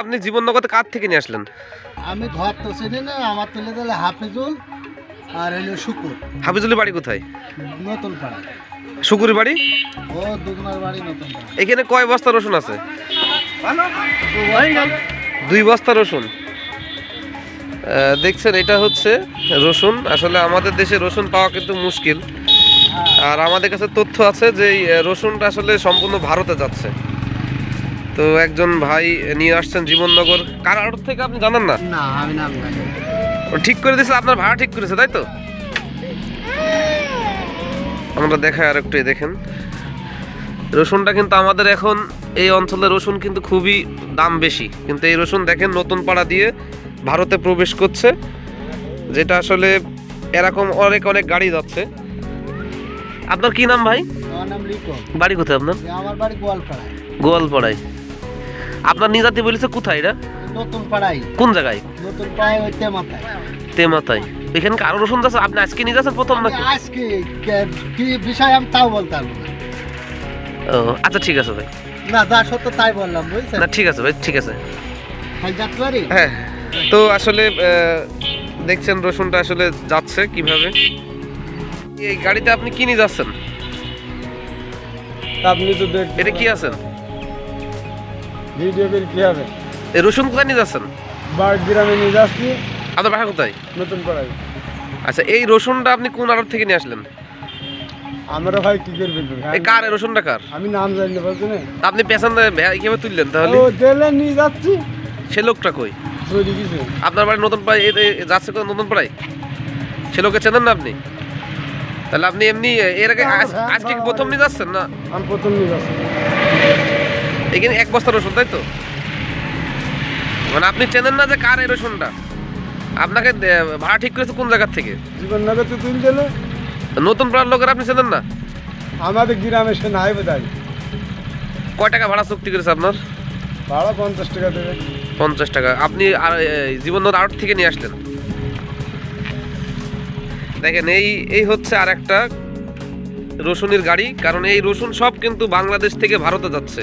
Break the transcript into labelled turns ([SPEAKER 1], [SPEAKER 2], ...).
[SPEAKER 1] আপনি জীবন নগদে কার থেকে নিয়ে আসলেন?
[SPEAKER 2] আমি ঘর তো চিনি না আমার তুলে দিলে হাফিজুল আর হইল শুকুর।
[SPEAKER 1] হাফিজুলের বাড়ি কোথায়?
[SPEAKER 2] নতুন পাড়া।
[SPEAKER 1] শুকুরি বাড়ি?
[SPEAKER 2] ও দুজনের বাড়ি নতুন
[SPEAKER 1] এখানে কয় বস্তা রসুন আছে? দুই বস্তা রসুন। দেখছেন এটা হচ্ছে রসুন। আসলে আমাদের দেশে রসুন পাওয়া কিন্তু মুশকিল। আর আমাদের কাছে তথ্য আছে যে রসুনটা আসলে সম্পূর্ণ ভারতে যাচ্ছে। তো একজন ভাই নিয়ে আসছেন জীবননগর। কার আড়ত থেকে আপনি জানেন না?
[SPEAKER 2] না আমি নাম।
[SPEAKER 1] ঠিক করে দিয়েছে আপনার ভাড়া ঠিক করেছে তাই তো? আমরা দেখাই আর একটু দেখেন। রসুনটা কিন্তু আমাদের এখন এই অঞ্চলে রসুন কিন্তু খুবই দাম বেশি। কিন্তু এই রসুন দেখেন নতুন পাড়া দিয়ে ভারতে প্রবেশ করছে যেটা আসলে এরকম অনেক অনেক গাড়ি যাচ্ছে। আপনার কি নাম ভাই?
[SPEAKER 2] আমার নাম লিটন।
[SPEAKER 1] বাড়ি কোথায় আপনার?
[SPEAKER 2] আমার বাড়ি গোয়ালপাড়ায়।
[SPEAKER 1] গোয়ালপাড়ায়। আপনার নিজাতি বলেছে কোথায় এটা?
[SPEAKER 2] নতুন
[SPEAKER 1] কোন জায়গায়?
[SPEAKER 2] নতুন পাড়ায় ওই তেমাতায়।
[SPEAKER 1] তেমাতায়। এখানে কারও রসুন আছে? আপনি আজকে নিয়ে যাচ্ছেন প্রথম নাকি?
[SPEAKER 2] আজকে কি বিষয় আমি তাও বলতে পারব
[SPEAKER 1] ও আচ্ছা ঠিক আছে ভাই।
[SPEAKER 2] না যা সত্য তাই বললাম বুঝছেন?
[SPEAKER 1] না ঠিক আছে ভাই ঠিক আছে।
[SPEAKER 2] পারি
[SPEAKER 1] হ্যাঁ তো আসলে দেখছেন রসুনটা আসলে যাচ্ছে কীভাবে? এই গাড়িতে আপনি কি নিয়ে যাচ্ছেন?
[SPEAKER 3] আপনি তো দেখ
[SPEAKER 1] এটা কি আছেন?
[SPEAKER 3] ভিডিও করে কি হবে?
[SPEAKER 1] এই রসুন কোথায় নিয়ে যাচ্ছেন?
[SPEAKER 3] বাড়ি গ্রামে নিয়ে যাচ্ছি।
[SPEAKER 1] আপনার বাসা কোথায়?
[SPEAKER 3] নতুন পাড়ায়।
[SPEAKER 1] আচ্ছা এই রসুনটা আপনি কোন আড়ত থেকে নিয়ে আসলেন?
[SPEAKER 3] আমরা ভাই কি করবেন
[SPEAKER 1] এই কার এই রসুনটা কার?
[SPEAKER 3] আমি নাম জানি না বলছি না।
[SPEAKER 1] আপনি পেছন কীভাবে তুললেন তাহলে?
[SPEAKER 3] ও জেলে নিয়ে যাচ্ছি।
[SPEAKER 1] সে লোকটা কই? আপনার বাড়ি নতুন পাড়ায় এ- যাচ্ছে কোন নতুন পাড়ায়? সে লোকে চেনেন না আপনি? তাহলে আপনি এমনি এর আগে আজকে প্রথম নিয়ে যাচ্ছেন না?
[SPEAKER 3] আমি প্রথম নিয়ে যাচ্ছি।
[SPEAKER 1] এখানে এক বস্তা রসুন তাই তো? মানে আপনি চেনেন না যে কার এই রসুনটা? আপনাকে ভাড়া ঠিক করেছে কোন জায়গার থেকে?
[SPEAKER 3] জীবন নগর তো তুই দিলে
[SPEAKER 1] নতুন পাড়ার লোকের আপনি চেনেন না?
[SPEAKER 3] আমাদের গ্রামে সে নাই বোধ
[SPEAKER 1] কয় টাকা ভাড়া চুক্তি করেছে আপনার?
[SPEAKER 3] ভাড়া পঞ্চাশ টাকা দেবে।
[SPEAKER 1] পঞ্চাশ টাকা। আপনি আর জীবন আড়ট থেকে নিয়ে আসলেন? দেখেন, এই এই হচ্ছে আর একটা রসুনের গাড়ি, কারণ এই রসুন সব কিন্তু বাংলাদেশ থেকে ভারতে যাচ্ছে।